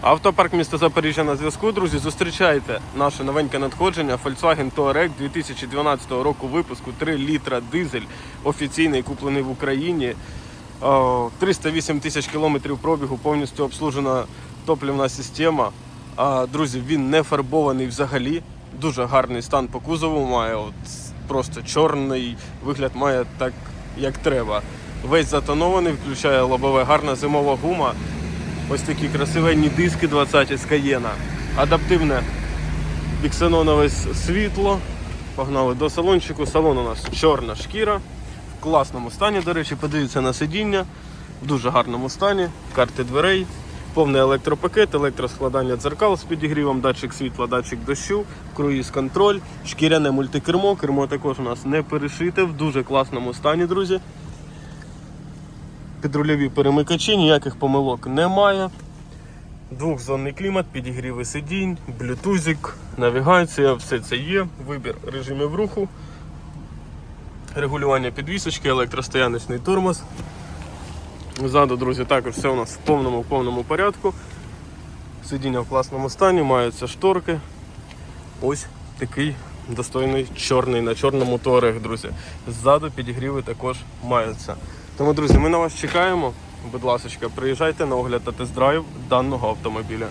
Автопарк міста Запоріжжя на зв'язку, друзі. Зустрічайте наше новеньке надходження Volkswagen Touareg 2012 року випуску 3 літра дизель, офіційний куплений в Україні. 308 тисяч кілометрів пробігу, повністю обслужена топливна система. Друзі, він не фарбований взагалі. Дуже гарний стан по кузову має. От, просто чорний вигляд має так, як треба. Весь затонований, включає лобове, гарна зимова гума. Ось такі красивенні диски 20 з Каєна. Адаптивне біксенонове світло. Погнали до салончику. Салон у нас чорна шкіра. В класному стані, до речі, подивіться на сидіння. В дуже гарному стані. Карти дверей, повний електропакет, електроскладання дзеркал з підігрівом, датчик світла, датчик дощу, круїз контроль, шкіряне мультикермо. Кермо також у нас не перешите, в дуже класному стані, друзі. Підрульові перемикачі, ніяких помилок немає. Двохзонний клімат, підігріви сидінь, блютузик, навігація, все це є. Вибір режимів руху, регулювання підвісочки, електростояночний тормоз. Ззаду, друзі, також все у нас в повному повному порядку. Сидіння в класному стані, маються шторки. Ось такий достойний чорний на чорному туарег, друзі. Ззаду підігріви також маються. Тому, друзі, ми на вас чекаємо. Будь ласка, приїжджайте на огляд та тест-драйв даного автомобіля.